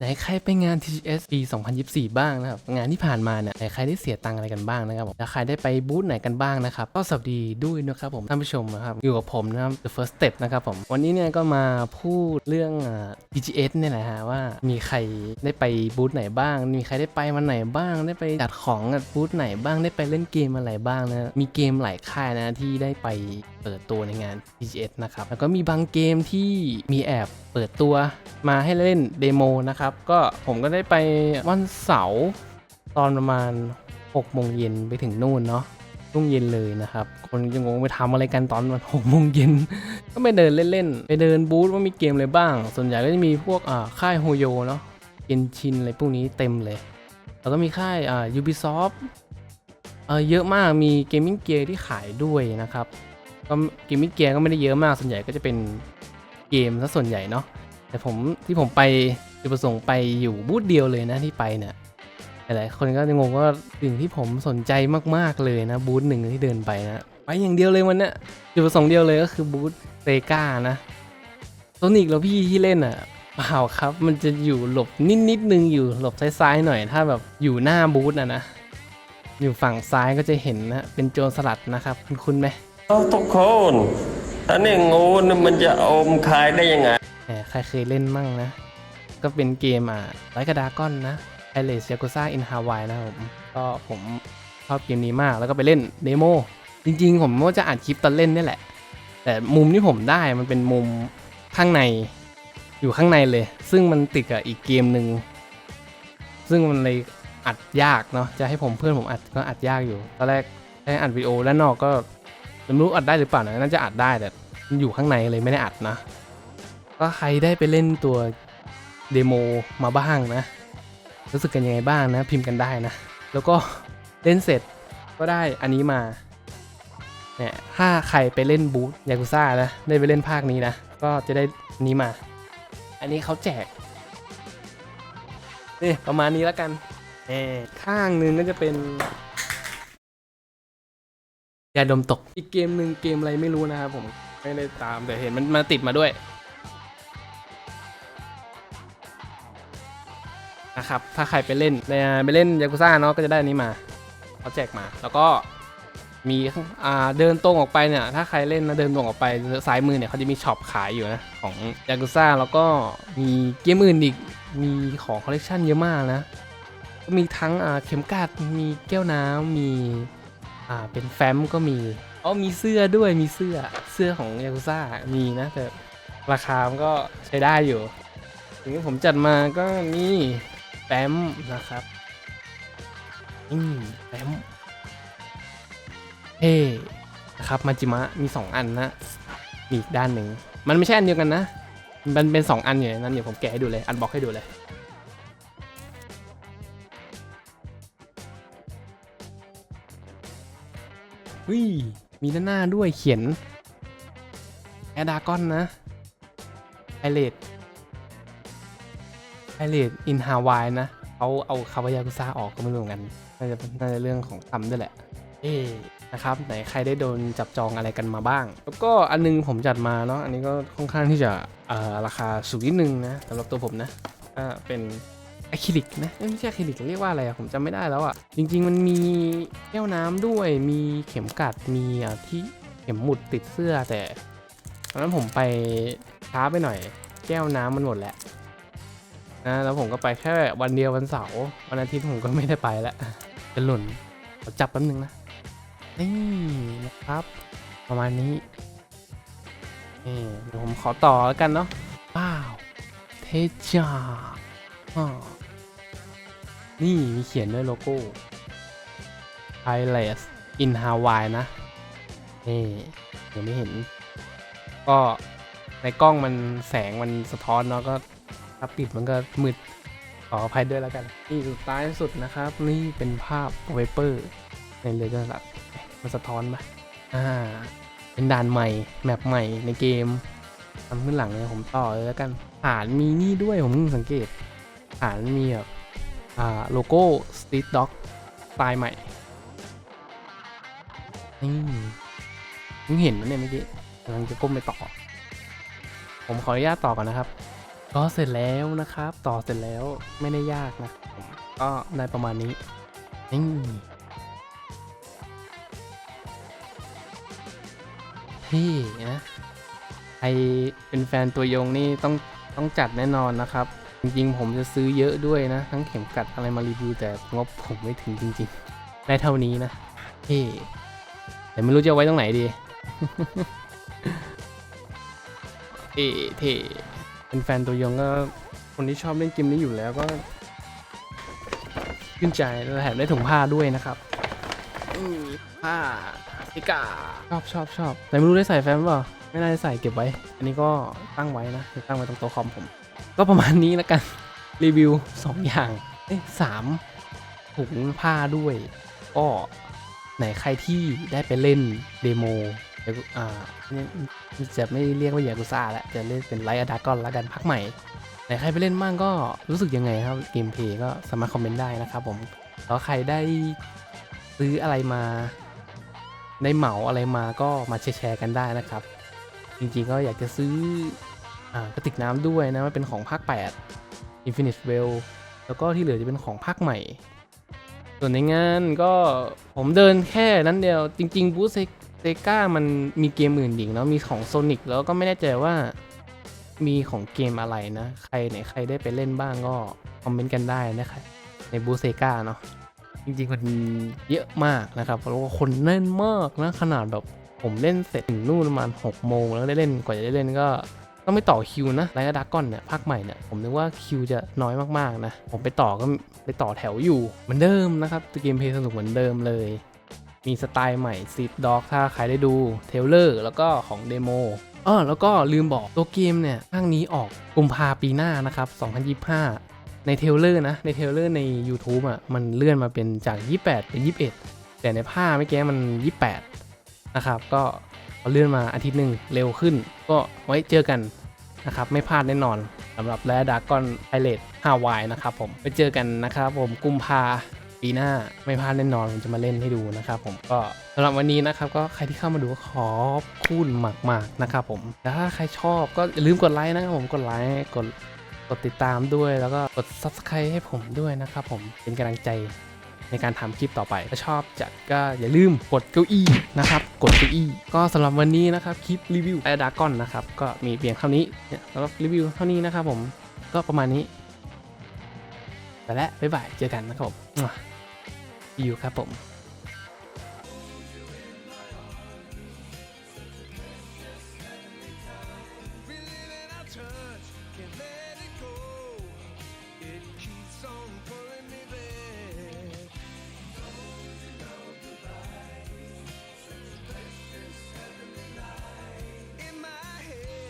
ไหนใครไปงาน TGS ปี 2024 บ้างนะครับ งานที่ผ่านมาเนี่ยไหนใครได้เสียตังค์อะไรกันบ้างนะครับผมแล้วใครได้ไปบูธไหนกันบ้างนะครับ ก็สวัสดีด้วยนะครับผมท่านผู้ชมนะครับ อยู่กับผมนะครับ The First Step นะครับผม วันนี้เนี่ยก็มาพูดเรื่อง TGS เนี่ยแหละฮะว่ามีใครได้ไปบูธไหนบ้าง มีใครได้ไปวันไหนบ้าง ได้ไปจัดของบูธไหนบ้าง ได้ไปเล่นเกมอะไรบ้างนะ มีเกมหลายค่ายนะที่ได้ไปเปิดตัวในงาน TGS นะครับ แล้วก็มีบางเกมที่มีแอบเปิดตัวมาให้เล่นเดโมนะครับ ก็ผมก็ได้ไปวันเสาร์ตอนประมาณ6โมงเย็นไปถึงนู่นเนาะช่งเย็นเลยนะครับ คนจะงงไปทำอะไรกันตอนวัน6โมงเย็น ก็ไปเดินเล่นๆ ไปเดินบูธว่ามีเกมอะไรบ้าง ส่วนใหญ่ก็จะมีพวกอ่าค่ายโฮโยเนาะเกนชินอะไรพวกนี้เต็มเลย แล้วก็มีค่ายอ่า Ubisoft เออเยอะมากมีเกมมิ่งเกียร์ที่ขายด้วยนะครับ ก็เกมมิเกียร์ก็ไม่ได้เยอะมากส่วนใหญ่ก็จะเป็นเกมซะส่วนใหญ่เนาะแต่ผมที่ผมไปจุดประสงค์ไปอยู่บูธเดียวเลยนะที่ไปเนี่ยหลายคนก็จะงงว่าสิ่งที่ผมสนใจมากๆเลยนะบูธหนึ่งที่เดินไปนะไปอย่างเดียวเลยวันเนี้ยจุดประสงค์เดียวเลยก็คือบูธเซกานะโซนิกแล้วพี่ที่เล่นอะเปล่าครับ มันจะอยู่หลบนิดนิดนึงอยู่หลบซ้ายๆหน่อย ถ้าแบบอยู่หน้าบูธนะนะ อยู่ฝั่งซ้ายก็จะเห็นนะ เป็นโจรสลัดนะครับ คุณคุณไหม ทุกคนอันนี้งูนี่มันจะอมคายได้ยังไงแหมใครเคยเล่นมั่งนะ ก็เป็นเกมอะไรกระดาก้อนนะไอเลสยากุซ่าอินฮาวายนะครับผมก็ผมชอบเกมนี้มากแล้วก็ไปเล่นเดโมจริงๆ ผมว่าจะอัดคลิปตอนเล่นนี่แหละ แต่มุมที่ผมได้มันเป็นมุมข้างในอยู่ข้างในเลย ซึ่งมันติดกับอีกเกมหนึ่งซึ่งมันเลยอัดยากเนาะจะให้ผมเพื่อนผมอัดก็อัดยากอยู่ตอนแรกให้อัดวิดีโอด้านนอกก็ ไม่รู้อัดได้หรือเปล่านะน่าจะอัดได้แต่มันอยู่ข้างในเลยไม่ได้อัดนะ ก็ใครได้ไปเล่นตัวเดโมมาบ้างนะ รู้สึกกันยังไงบ้างนะ พิมพ์กันได้นะ แล้วก็เล่นเสร็จก็ได้อันนี้มาเนี่ยถ้าใครไปเล่นบูธยากุซ่านะได้ไปเล่นภาคนี้นะ ก็จะได้อันนี้มา อันนี้เขาแจกนี่ประมาณนี้แล้วกันเอข้างหนึงก็จะเป็น ยาดมตก อีกเกมหนึ่งเกมอะไรไม่รู้นะครับผมไม่ได้ตามแต่เห็นมันมาติดมาด้วยนะครับถ้าใครไปเล่นในไปเล่นยากุซ่าเนาะก็จะได้อันนี้มาเขาแจกมา แล้วก็มีอ่าเดินตรงออกไปเนี่ย ถ้าใครเล่นนะเดินตรงออกไปซ้ายมือเนี่ยเขาจะมีช็อปขายอยู่นะ ของยากุซ่าแล้วก็มีเกมอื่นอีกมีของคอลเลกชันเยอะมากนะ มีทั้งอ่าเข็มกลัดมีแก้วน้ำมี อ่าเป็นแฟ้มก็มีอ๋อมีเสื้อด้วยมีเสื้อเสื้อของยากุซ่ามีนะแต่ราคามันก็ใช้ได้อยู่ถึงที่ผมจัดมาก็นี่แฟ้มนะครับนี่แฟ้มเท่นะครับมาจิมะมี2อันนะมีอีกด้านหนึ่งมันไม่ใช่อันเดียวกันนะ มันเป็น 2 อันอยู่ในนั้นเดี๋ยวผมแกะให้ดูเลย อันบ็อกให้ดูเลย วิมีด้านหน้าด้วยเขียนแอดากอนนะไอเลดไพเรตอินฮาวายนะเขาเอาคาวายากุซ่าออกก็ไม่รู้เหมือนกัน น่าจะน่าจะเรื่องของทำด้วยแหละ เอ๊ะนะครับ ไหนใครได้โดนจับจองอะไรกันมาบ้าง แล้วก็อันนึงผมจัดมาเนาะ อันนี้ก็ค่อนข้างที่จะราคาสูงนิดนึงนะสำหรับตัวผมนะก็เป็น อะคริลิกนะไม่ใช่อะคริลิกเรียกว่าอะไรอะผมจำไม่ได้แล้วอะจริง ๆ มันมีแก้วน้ำด้วยมีเข็มกัดมีอะที่เข็มหมุดติดเสื้อแต่ตอนนั้นผมไปช้าไปหน่อย แก้วน้ำมันหมดแล้วนะแล้วผมก็ไปแค่วันเดียววันเสาร์วันอาทิตย์ผมก็ไม่ได้ไปแล้วจะหล่นจับแป๊บนึงนะนี่นะครับ ประมาณนี้นี่เดี๋ยวผมขอต่อแล้วกันเนาะว้าวเทจ้าอ้อ นี่มีเขียนด้วยโลโก้ p i l a s in Hawaii นะ นี่ยังไม่เห็น ก็ในกล้องมันแสงมันสะท้อนเนาะก็ถ้าปิดมันก็มืดขออภัยด้วยแล้วกัน นี่สุดท้ายสุดนะครับ นี่เป็นภาพไวเปอร์ในเรือจลัดมันสะท้อนปะอ่า เป็นด่านใหม่ แมปใหม่ในเกมทำขึ้นหลังเลยผมต่อเลยแล้วกันฐานมีนี่ด้วยผมเพิ่งสังเกตฐานมีแบบ โลโก้สตรีทด็อกสไตล์ใหม่ นี่เพิ่งเห็นนะเนี่ยเมื่อกี้กำลังจะก้มไปต่อ ผมขออนุญาตต่อก่อนนะครับ ก็เสร็จแล้วนะครับ ต่อเสร็จแล้วไม่ได้ยากนะ ก็ได้ประมาณนี้ นี่พี่นะใครเป็นแฟนตัวยงนี่ต้องต้องจัดแน่นอนนะครับ ริงๆ ผมจะซื้อเยอะด้วยนะ ทั้งเข็มกัดอะไรมารีวิวแต่งบผมไม่ถึงจริงๆ ได้เท่านี้นะเท่แต่ไม่รู้จะเอาไว้ตรงไหนดีเท่เท่เป็นแฟนตัวยงก็คนที่ชอบเล่นเกมนี้อยู่แล้วก็ขึ้นใจแล้วแถมได้ถุงผ้าด้วยนะครับอืมผ้าพิกาชอบชอบชอบแต่ไม่รู้ได้ใส่แฟมเปล่าไม่น่าจะใส่เก็บไว้ อันนี้ก็ตั้งไว้นะตั้งไว้ตรงโต๊ะคอมผม ก็ประมาณนี้แล้วกัน รีวิว 2 อย่างเอ้ยสามถุงผ้าด้วย ก็ไหนใครที่ได้ไปเล่นเดโมเอ่าจะไม่เรียกว่ายากุซ่าแล้วจะเล่นเป็นไลท์อะดากอนแล้วกันพักใหม่ไหนใครไปเล่นบ้างก็รู้สึกยังไงครับเกมเพย์ก็สามารถคอมเมนต์ได้นะครับผมแล้วใครได้ซื้ออะไรมาได้เหมาอะไรมาก็มาแชร์กันได้นะครับ จริงๆก็อยากจะซื้อ กระติกน้ำด้วยนะมันเป็นของภาค 8 Infinite Well แล้วก็ที่เหลือจะเป็นของภาคใหม่ ส่วนในงานก็ผมเดินแค่นั้นเดียว จริง ๆ บูธเซกามันมีเกมอื่นอีกเนาะมีของ Sonic แล้วก็ไม่แน่ใจว่ามีของเกมอะไรนะ ใครไหนใครได้ไปเล่นบ้างก็คอมเมนต์กันได้นะครับในบูธเซกาเนาะจริงๆมันเยอะมากนะครับแล้วก็คนแน่นมากนะขนาดแบบผมเล่นเสร็จถึงนู่นประมาณ6โมงแล้วได้เล่นกว่าจะได้เล่นก็ ต้องไปต่อคิวนะไลท์ดากอนเนี่ยภาคใหม่เนี่ยผมนึกว่าคิวจะน้อยมากๆนะ ผมไปต่อก็ไปต่อแถวอยู่เหมือนเดิมนะครับตัวเกมเพลย์สนุกเหมือนเดิมเลย มีสไตล์ใหม่ซีดด็อกถ้าใครได้ดูเทเลอร์แล้วก็ของเดโมอ้อแล้วก็ลืมบอกตัวเกมเนี่ยภาคนี้ออกกุมภาปีหน้านะครับ 2025 ในเทเลอร์นะในเทเลอร์ใน YouTube อะมันเลื่อนมาเป็นจาก 28 เป็น 21 แต่ในภาพเมื่อกี้มัน 28 นะครับก็ เขาเลื่อนมาอาทิตย์หนึ่งเร็วขึ้น ก็ไว้เจอกันนะครับ ไม่พลาดแน่นอนสำหรับแลดากอนไพเรต 5Y นะครับผมไปเจอกันนะครับผมกุมภาปีหน้าไม่พลาดแน่นอนผมจะมาเล่นให้ดูนะครับผมก็สำหรับวันนี้นะครับก็ใครที่เข้ามาดูขอบคุณมากๆนะครับผมแล้วถ้าใครชอบก็อย่าลืมกดไลค์นะครับผมกดไลค์กดกดติดตามด้วยแล้วก็กด subscribe ให้ผมด้วยนะครับผมเป็นกำลังใจ ในการทำคลิปต่อไป ถ้าชอบจัดก็อย่าลืมกดเก้าอี้นะครับ กดเก้าอี้ ก็สำหรับวันนี้นะครับคลิปรีวิวไอร์ดากอนนะครับ ก็มีเพียงเท่านี้เนี่ำหรับรีวิวเท่านี้นะครับผมก็ประมาณนี้ไปแล้วบ๊ายบายเจอกันนะครับผมอยู่ครับผมเธอ